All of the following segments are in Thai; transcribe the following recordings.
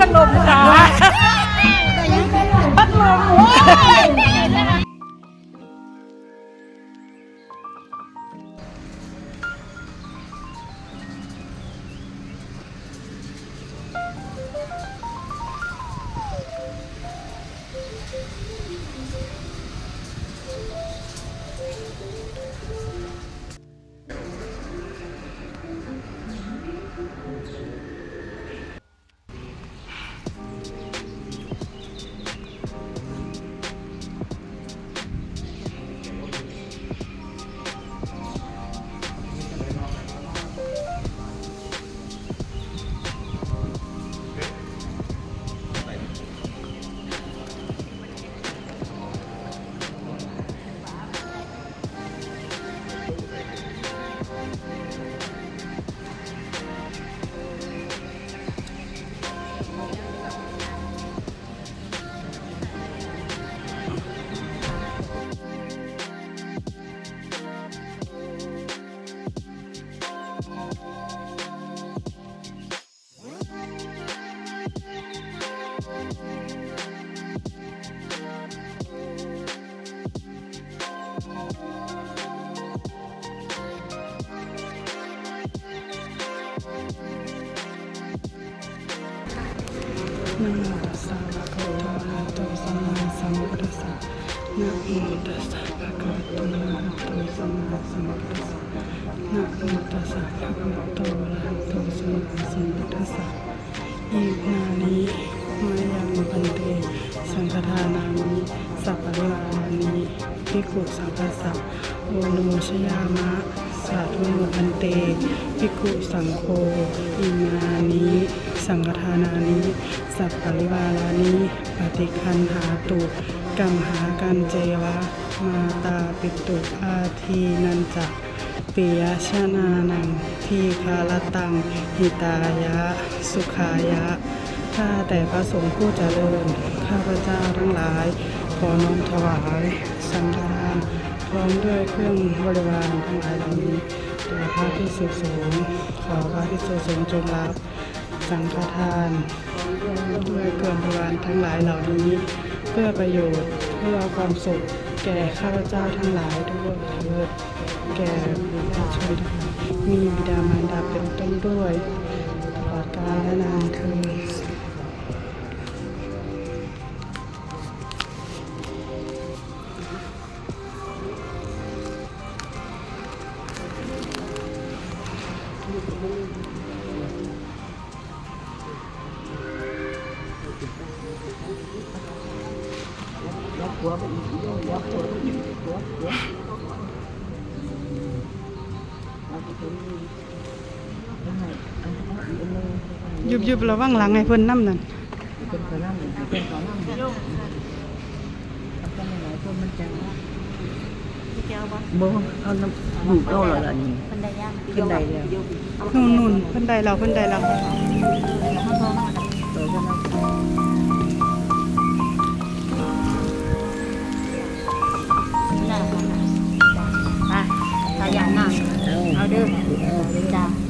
พัดลมค่ะพัดลมโอ้ย นะโมตัสสะภะคะวะโตอะระหะโตสัมมาสัมพุทธัสสะนะโมตัสสะภะคะวะโตอะระหะโตสัมมาสัมพุทธัสสะนะโมตัสสะภะคะวะโตอะระหะโตสัมมาสัมพุทธัสสะอิมานิมายังพันเตสังฆทานามิสัพพะริวารานิภิกขุสังฆัสสะโอโนชยามะสาธุโมพันเตภิกขุสังโฆอิมานิ สังฆทานานิสัพพะริวารานิปฏิคันหาตุกัมหากันเจวะ มาตาปิตุอาทีนันจะปิยชนานังทีคารตังหิตายะ สุขายะข้าแต่พระสงฆ์ผู้เจริญ ข้าพเจ้าทั้งหลาย ขอน้อมถวาย สังฆทาน พร้อมด้วยเครื่องบริวารทั้งหลายเหล่านี้แด่พระพิสุสงฆ์ขอพระพิสุสงฆ์จงรับ สังฆทานด้วยเครื่องบริวารทั้งหลายเหล่านี้ เพื่อประโยชน์เพื่อความสุขแก่ข้าพเจ้าทั้งหลายด้วยเถิดแก่ประชาชนทั้งหลายมีบิดามารดาเป็นต้นด้วยตลอดกาลและนานเทอ ยุบยุบระวังหลังให้เพิ่นน้ำนั่นเป็นขอนั่งเป็นขอนั่งแล้วก็ไม่ไหนพวกมันจะบ่เอาน้ำดูดเอาแล้วล่ะนี่ขึ้นได้แล้วนู่นนู่นเพิ่นได้เราเพิ่นได้เรา เอา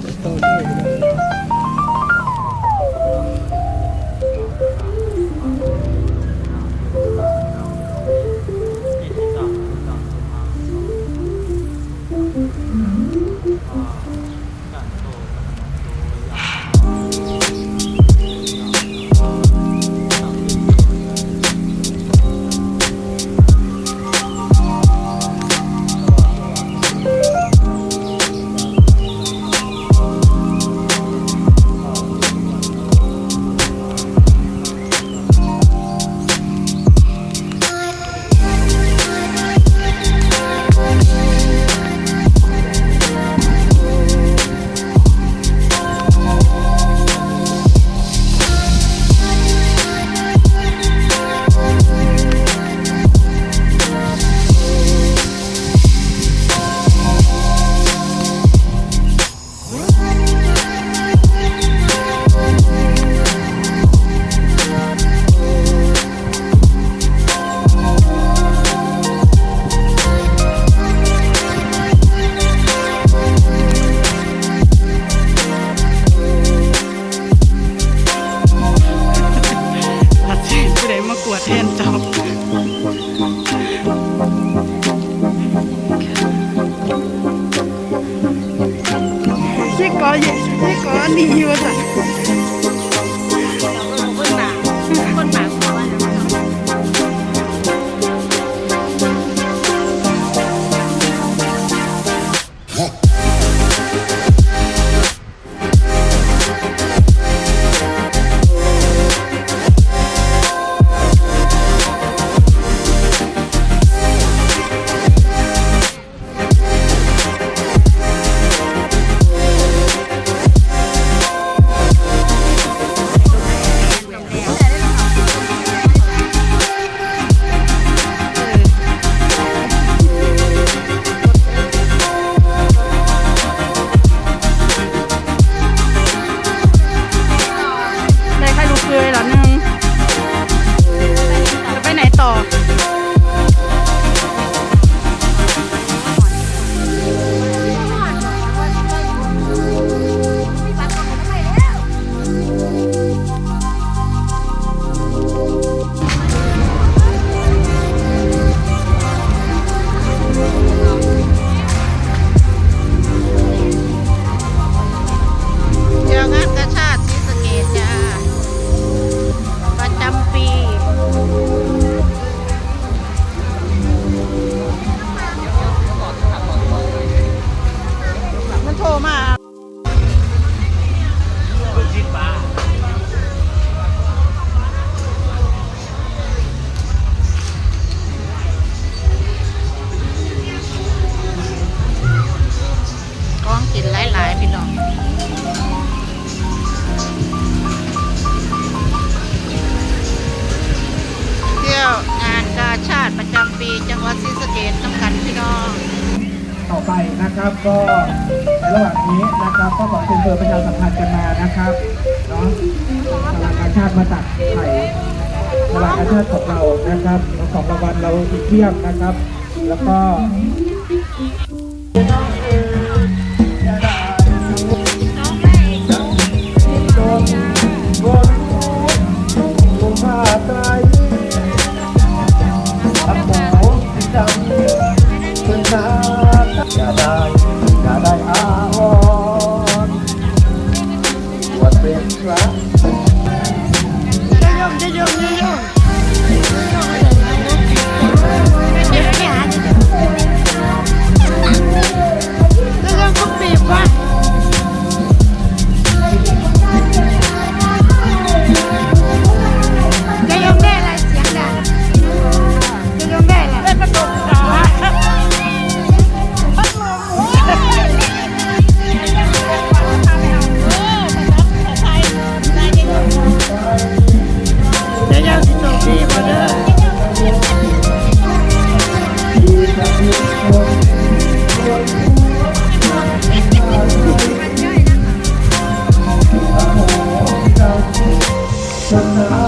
И вот так. นะครับ ก็ในระหว่างนี้นะครับ ก็ขอเชิญเบอร์ประชาสัมพันธ์กันมานะครับเนาะตลาดการชาติมาตักไข่ตลาดการชาติของเรานะครับของรางวัลเราอีกเพียบนะครับ แล้วก็ วั